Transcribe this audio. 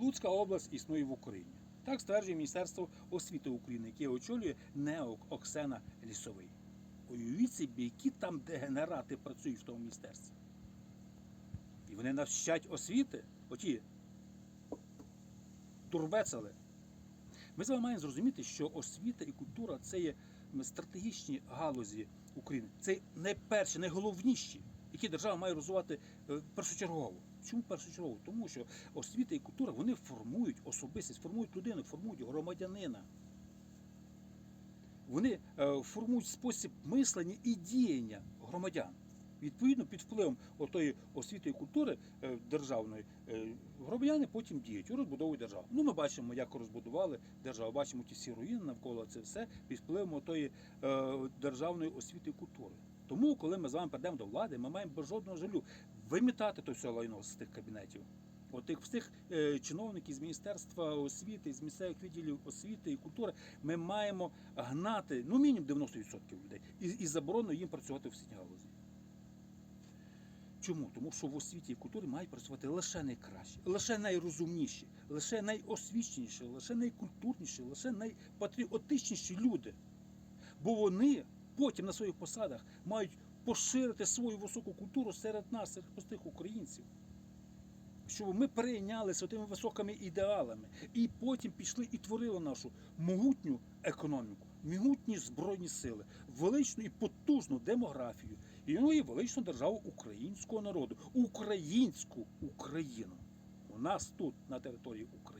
Луцька область існує в Україні. Так стверджує Міністерство освіти України, яке очолює неок Оксана Лісовий. Уявіть собі, які там дегенерати працюють в тому міністерстві. І вони нас вчать освіти, оті турбецели. Ми з вами маємо зрозуміти, що освіта і культура це є стратегічні галузі України. Це найперші, найголовніші, які держава має розвивати е, першочергово. Чому першочергово? Тому що освіта і культура вони формують особистість, формують людину, формують громадянина. Вони е, формують спосіб мислення і діяння громадян. Відповідно, під впливом отої освіти і культури е, державної е, громадяни потім діють, розбудовують державу. Ну, ми бачимо, як розбудували державу, бачимо ті всі руїни навколо це все під впливом отої е, державної освіти і культури. Тому, коли ми з вами прийдемо до влади, ми маємо без жодного жалю вимітати то все лайно з тих кабінетів. От тих всіх чиновників з Міністерства освіти, з місцевих відділів освіти і культури, ми маємо гнати ну мінімум 90% людей і, і заборонено їм працювати в освітній галузі. Чому? Тому що в освіті і культурі мають працювати лише найкращі, лише найрозумніші, лише найосвіченіші, лише найкультурніші, лише найпатріотичніші люди. Бо вони потім на своїх посадах мають поширити свою високу культуру серед нас, серед простих українців. Щоб ми перейнялися тими високими ідеалами і потім пішли і творили нашу могутню економіку, могутні збройні сили, величну і потужну демографію, і величну державу українського народу, українську Україну. У нас тут, на території України.